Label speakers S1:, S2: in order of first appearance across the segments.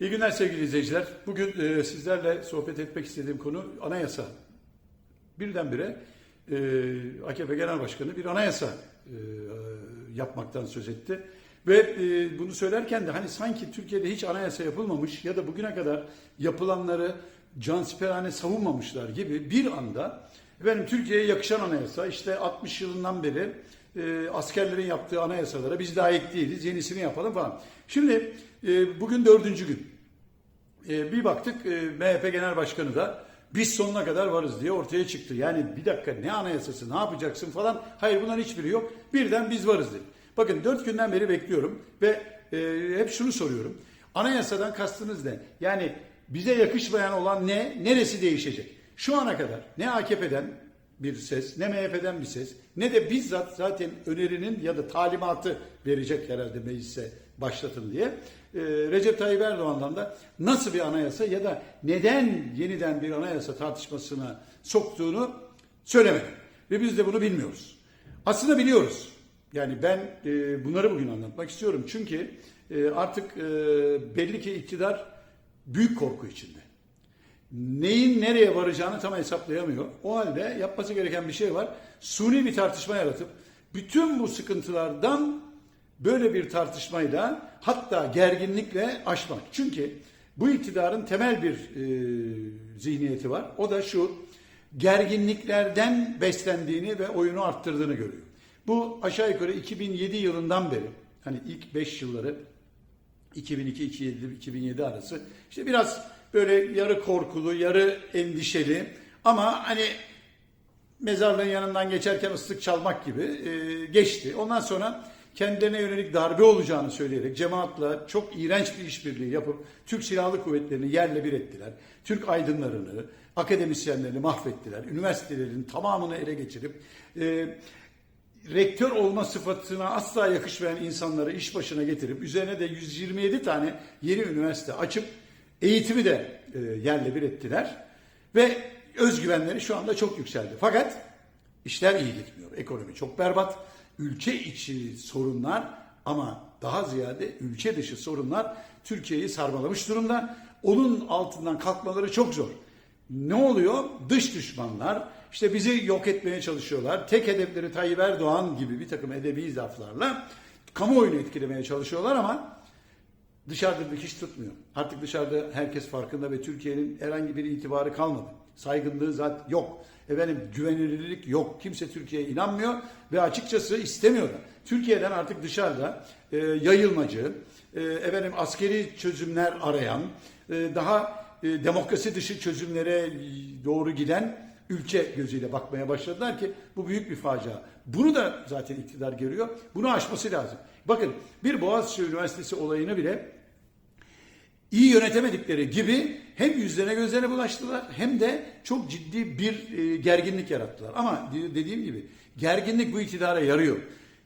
S1: İyi günler sevgili izleyiciler. Bugün e, sizlerle sohbet etmek istediğim konu anayasa. Birdenbire e, AKP Genel Başkanı bir anayasa e, yapmaktan söz etti. Ve e, bunu söylerken de hani sanki Türkiye'de hiç anayasa yapılmamış ya da bugüne kadar yapılanları cansiperhane savunmamışlar gibi bir anda efendim Türkiye'ye yakışan anayasa işte 60 yılından beri e, askerlerin yaptığı anayasalara biz layık değiliz yenisini yapalım falan. Şimdi e, bugün dördüncü gün. E, bir baktık e, MHP Genel Başkanı da biz sonuna kadar varız diye ortaya çıktı. Yani bir dakika ne anayasası ne yapacaksın falan. Hayır bunların hiçbiri yok. Birden biz varız dedi. Bakın dört günden beri bekliyorum ve e, hep şunu soruyorum. Anayasadan kastınız ne? Yani bize yakışmayan olan ne? Neresi değişecek? Şu ana kadar ne AKP'den bir ses, ne MHP'den bir ses, ne de bizzat zaten önerinin ya da talimatı verecek herhalde meclise başlatın diye. Ee, Recep Tayyip Erdoğan'dan da nasıl bir anayasa ya da neden yeniden bir anayasa tartışmasına soktuğunu söylemedi. Ve biz de bunu bilmiyoruz. Aslında biliyoruz. Yani ben e, bunları bugün anlatmak istiyorum. Çünkü e, artık e, belli ki iktidar büyük korku içinde neyin nereye varacağını tam hesaplayamıyor. O halde yapması gereken bir şey var. Suni bir tartışma yaratıp bütün bu sıkıntılardan böyle bir tartışmayla hatta gerginlikle aşmak. Çünkü bu iktidarın temel bir e, zihniyeti var. O da şu gerginliklerden beslendiğini ve oyunu arttırdığını görüyor. Bu aşağı yukarı 2007 yılından beri hani ilk 5 yılları 2002-2007 arası işte biraz böyle yarı korkulu, yarı endişeli ama hani mezarlığın yanından geçerken ıslık çalmak gibi e, geçti. Ondan sonra kendilerine yönelik darbe olacağını söyleyerek cemaatla çok iğrenç bir işbirliği yapıp Türk Silahlı Kuvvetleri'ni yerle bir ettiler. Türk aydınlarını, akademisyenlerini mahvettiler. Üniversitelerin tamamını ele geçirip e, rektör olma sıfatına asla yakışmayan insanları iş başına getirip üzerine de 127 tane yeni üniversite açıp eğitimi de e, yerle bir ettiler ve özgüvenleri şu anda çok yükseldi. Fakat işler iyi gitmiyor. Ekonomi çok berbat. Ülke içi sorunlar ama daha ziyade ülke dışı sorunlar Türkiye'yi sarmalamış durumda. Onun altından kalkmaları çok zor. Ne oluyor? Dış düşmanlar işte bizi yok etmeye çalışıyorlar. Tek hedefleri Tayyip Erdoğan gibi bir takım edebi laflarla kamuoyunu etkilemeye çalışıyorlar ama dışarıda dikiş tutmuyor. Artık dışarıda herkes farkında ve Türkiye'nin herhangi bir itibarı kalmadı. Saygınlığı zat yok. Efendim güvenilirlik yok. Kimse Türkiye'ye inanmıyor ve açıkçası istemiyor da. Türkiye'den artık dışarıda e, yayılmacı, e, efendim askeri çözümler arayan, e, daha e, demokrasi dışı çözümlere doğru giden ülke gözüyle bakmaya başladılar ki bu büyük bir facia. Bunu da zaten iktidar görüyor. Bunu aşması lazım. Bakın bir Boğaziçi Üniversitesi olayını bile iyi yönetemedikleri gibi hem yüzlerine gözlerine bulaştılar hem de çok ciddi bir e, gerginlik yarattılar. Ama dediğim gibi gerginlik bu iktidara yarıyor.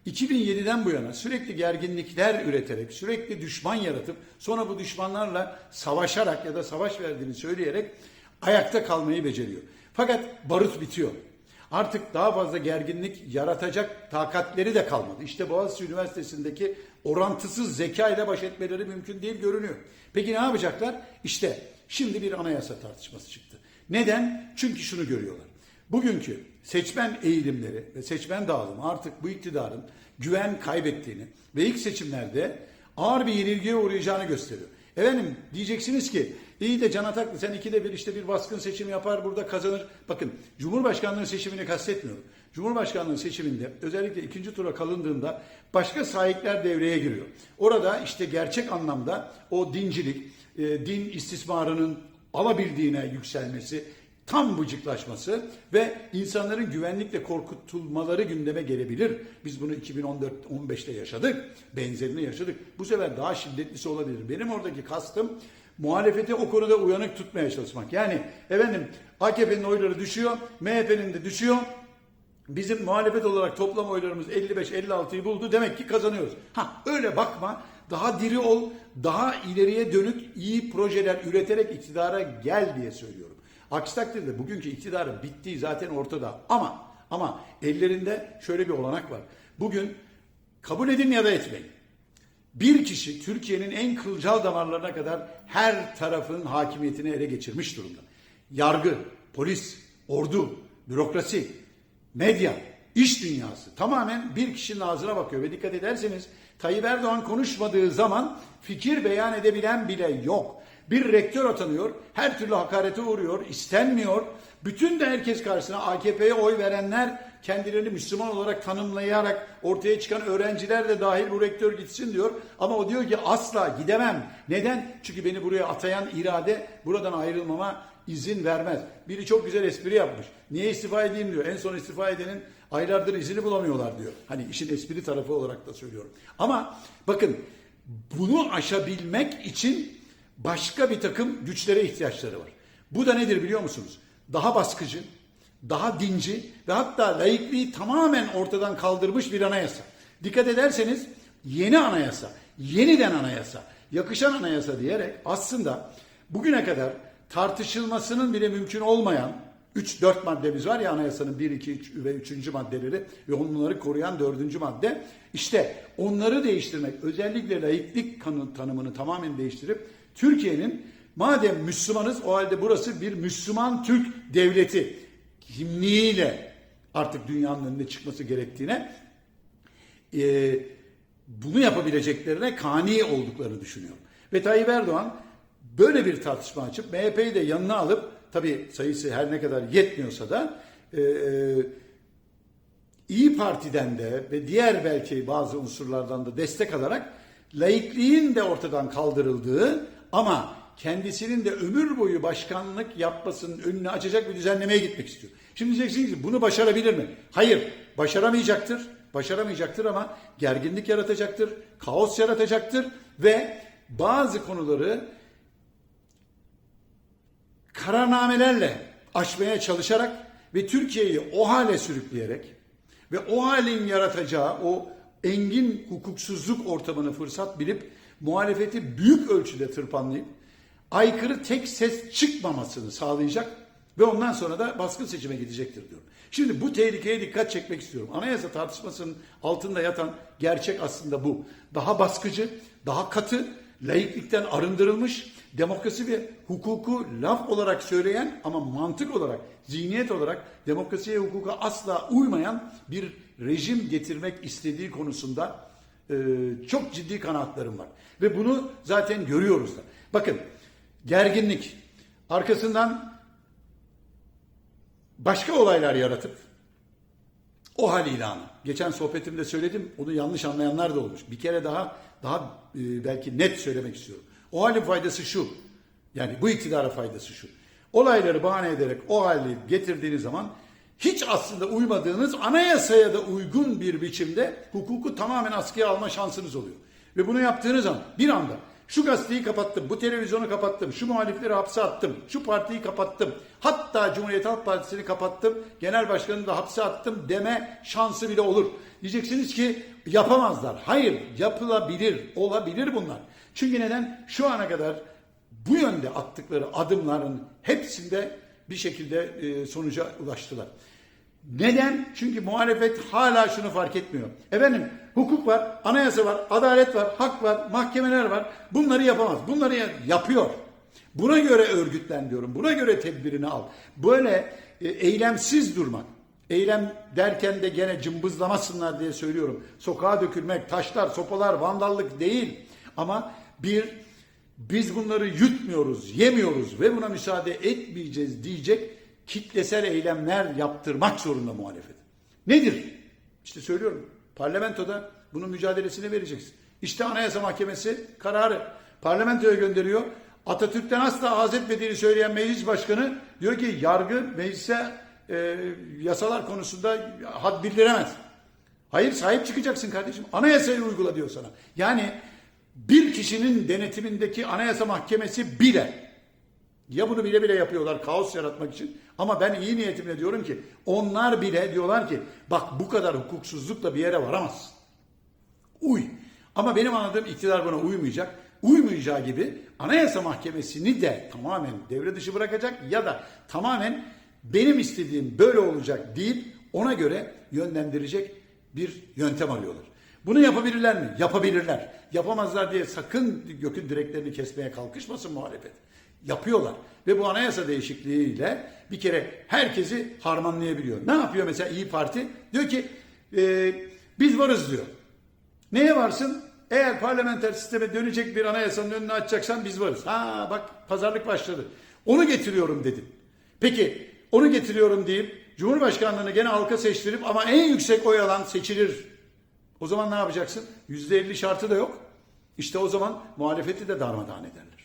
S1: 2007'den bu yana sürekli gerginlikler üreterek, sürekli düşman yaratıp sonra bu düşmanlarla savaşarak ya da savaş verdiğini söyleyerek ayakta kalmayı beceriyor. Fakat barut bitiyor. Artık daha fazla gerginlik yaratacak takatleri de kalmadı. İşte Boğaziçi Üniversitesi'ndeki orantısız zeka ile baş etmeleri mümkün değil görünüyor. Peki ne yapacaklar? İşte şimdi bir anayasa tartışması çıktı. Neden? Çünkü şunu görüyorlar. Bugünkü seçmen eğilimleri ve seçmen dağılımı artık bu iktidarın güven kaybettiğini ve ilk seçimlerde ağır bir yenilgiye uğrayacağını gösteriyor. Efendim diyeceksiniz ki iyi de Can Ataklı sen ikide bir işte bir baskın seçim yapar burada kazanır. Bakın Cumhurbaşkanlığı seçimini kastetmiyorum. Cumhurbaşkanlığı seçiminde özellikle ikinci tura kalındığında başka sahipler devreye giriyor. Orada işte gerçek anlamda o dincilik, e, din istismarının alabildiğine yükselmesi, tam bıcıklaşması ve insanların güvenlikle korkutulmaları gündeme gelebilir. Biz bunu 2014-15'te yaşadık. Benzerini yaşadık. Bu sefer daha şiddetlisi olabilir. Benim oradaki kastım muhalefeti o konuda uyanık tutmaya çalışmak. Yani efendim AKP'nin oyları düşüyor, MHP'nin de düşüyor. Bizim muhalefet olarak toplam oylarımız 55-56'yı buldu. Demek ki kazanıyoruz. Ha öyle bakma. Daha diri ol, daha ileriye dönük iyi projeler üreterek iktidara gel diye söylüyorum. Aksi takdirde bugünkü iktidarın bittiği zaten ortada. Ama ama ellerinde şöyle bir olanak var. Bugün kabul edin ya da etmeyin. bir kişi Türkiye'nin en kılcal damarlarına kadar her tarafın hakimiyetini ele geçirmiş durumda. Yargı, polis, ordu, bürokrasi, medya, iş dünyası tamamen bir kişinin ağzına bakıyor ve dikkat ederseniz Tayyip Erdoğan konuşmadığı zaman fikir beyan edebilen bile yok. Bir rektör atanıyor, her türlü hakarete uğruyor, istenmiyor. Bütün de herkes karşısına AKP'ye oy verenler kendilerini Müslüman olarak tanımlayarak ortaya çıkan öğrenciler de dahil bu rektör gitsin diyor. Ama o diyor ki asla gidemem. Neden? Çünkü beni buraya atayan irade buradan ayrılmama izin vermez. Biri çok güzel espri yapmış. Niye istifa edeyim diyor. En son istifa edenin aylardır izini bulamıyorlar diyor. Hani işin espri tarafı olarak da söylüyorum. Ama bakın bunu aşabilmek için başka bir takım güçlere ihtiyaçları var. Bu da nedir biliyor musunuz? Daha baskıcı, daha dinci ve hatta laikliği tamamen ortadan kaldırmış bir anayasa. Dikkat ederseniz yeni anayasa, yeniden anayasa, yakışan anayasa diyerek aslında bugüne kadar tartışılmasının bile mümkün olmayan 3-4 maddemiz var ya anayasanın 1, 2, 3 ve 3. maddeleri ve onları koruyan 4. madde. İşte onları değiştirmek özellikle laiklik tanımını tamamen değiştirip Türkiye'nin madem Müslümanız o halde burası bir Müslüman Türk devleti kimliğiyle artık dünyanın önüne çıkması gerektiğine e, bunu yapabileceklerine kani olduklarını düşünüyorum. Ve Tayyip Erdoğan böyle bir tartışma açıp MHP'yi de yanına alıp tabi sayısı her ne kadar yetmiyorsa da e, e, İyi Parti'den de ve diğer belki bazı unsurlardan da destek alarak laikliğin de ortadan kaldırıldığı ama kendisinin de ömür boyu başkanlık yapmasının önünü açacak bir düzenlemeye gitmek istiyor. Şimdi diyeceksiniz ki bunu başarabilir mi? Hayır, başaramayacaktır. Başaramayacaktır ama gerginlik yaratacaktır, kaos yaratacaktır ve bazı konuları kararnamelerle aşmaya çalışarak ve Türkiye'yi o hale sürükleyerek ve o halin yaratacağı o engin hukuksuzluk ortamını fırsat bilip muhalefeti büyük ölçüde tırpanlayıp aykırı tek ses çıkmamasını sağlayacak ve ondan sonra da baskın seçime gidecektir diyorum. Şimdi bu tehlikeye dikkat çekmek istiyorum. Anayasa tartışmasının altında yatan gerçek aslında bu. Daha baskıcı, daha katı, laiklikten arındırılmış, demokrasi ve hukuku laf olarak söyleyen ama mantık olarak, zihniyet olarak demokrasiye hukuka asla uymayan bir rejim getirmek istediği konusunda e, çok ciddi kanaatlarım var. Ve bunu zaten görüyoruz da. Bakın gerginlik arkasından başka olaylar yaratıp o hal ilanı. Geçen sohbetimde söyledim. Onu yanlış anlayanlar da olmuş. Bir kere daha daha e, belki net söylemek istiyorum. O halin faydası şu. Yani bu iktidara faydası şu. Olayları bahane ederek o hali getirdiğiniz zaman hiç aslında uymadığınız anayasaya da uygun bir biçimde hukuku tamamen askıya alma şansınız oluyor. Ve bunu yaptığınız zaman bir anda şu gazeteyi kapattım, bu televizyonu kapattım, şu muhalifleri hapse attım, şu partiyi kapattım, hatta Cumhuriyet Halk Partisi'ni kapattım, genel başkanını da hapse attım deme şansı bile olur. Diyeceksiniz ki yapamazlar. Hayır, yapılabilir, olabilir bunlar. Çünkü neden? Şu ana kadar bu yönde attıkları adımların hepsinde bir şekilde sonuca ulaştılar. Neden? Çünkü muhalefet hala şunu fark etmiyor. Efendim hukuk var, anayasa var, adalet var, hak var, mahkemeler var. Bunları yapamaz. Bunları yapıyor. Buna göre örgütlen diyorum. Buna göre tedbirini al. Böyle e, eylemsiz durmak. Eylem derken de gene cımbızlamasınlar diye söylüyorum. Sokağa dökülmek, taşlar, sopalar, vandallık değil. Ama bir biz bunları yutmuyoruz, yemiyoruz ve buna müsaade etmeyeceğiz diyecek kitlesel eylemler yaptırmak zorunda muhalefet. Nedir? İşte söylüyorum. Parlamentoda bunun mücadelesini vereceksin. İşte Anayasa Mahkemesi kararı parlamentoya gönderiyor. Atatürk'ten asla haz etmediğini söyleyen meclis başkanı diyor ki yargı meclise e, yasalar konusunda had bildiremez. Hayır sahip çıkacaksın kardeşim. Anayasayı uygula diyor sana. Yani bir kişinin denetimindeki Anayasa Mahkemesi bile ya bunu bile bile yapıyorlar kaos yaratmak için. Ama ben iyi niyetimle diyorum ki onlar bile diyorlar ki bak bu kadar hukuksuzlukla bir yere varamazsın. Uy. Ama benim anladığım iktidar buna uymayacak. Uymayacağı gibi Anayasa Mahkemesi'ni de tamamen devre dışı bırakacak ya da tamamen benim istediğim böyle olacak deyip ona göre yönlendirecek bir yöntem alıyorlar. Bunu yapabilirler mi? Yapabilirler. yapamazlar diye sakın gökün direklerini kesmeye kalkışmasın muhalefet. Yapıyorlar. Ve bu anayasa değişikliğiyle bir kere herkesi harmanlayabiliyor. Ne yapıyor mesela İyi Parti? Diyor ki e, biz varız diyor. Neye varsın? Eğer parlamenter sisteme dönecek bir anayasanın önünü açacaksan biz varız. Ha bak pazarlık başladı. Onu getiriyorum dedin. Peki onu getiriyorum deyip Cumhurbaşkanlığını gene halka seçtirip ama en yüksek oy alan seçilir. O zaman ne yapacaksın? %50 şartı da yok. İşte o zaman muhalefeti de darmadağın ederler.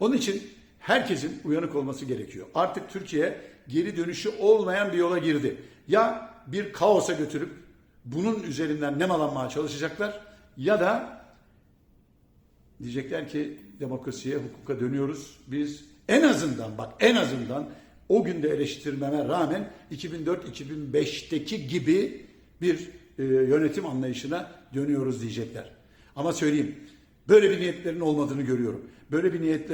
S1: Onun için herkesin uyanık olması gerekiyor. Artık Türkiye geri dönüşü olmayan bir yola girdi. Ya bir kaosa götürüp bunun üzerinden nemalanmaya çalışacaklar ya da diyecekler ki demokrasiye, hukuka dönüyoruz. Biz en azından bak en azından o günde eleştirmeme rağmen 2004-2005'teki gibi bir e, yönetim anlayışına dönüyoruz diyecekler. Ama söyleyeyim böyle bir niyetlerin olmadığını görüyorum. Böyle bir niyetleri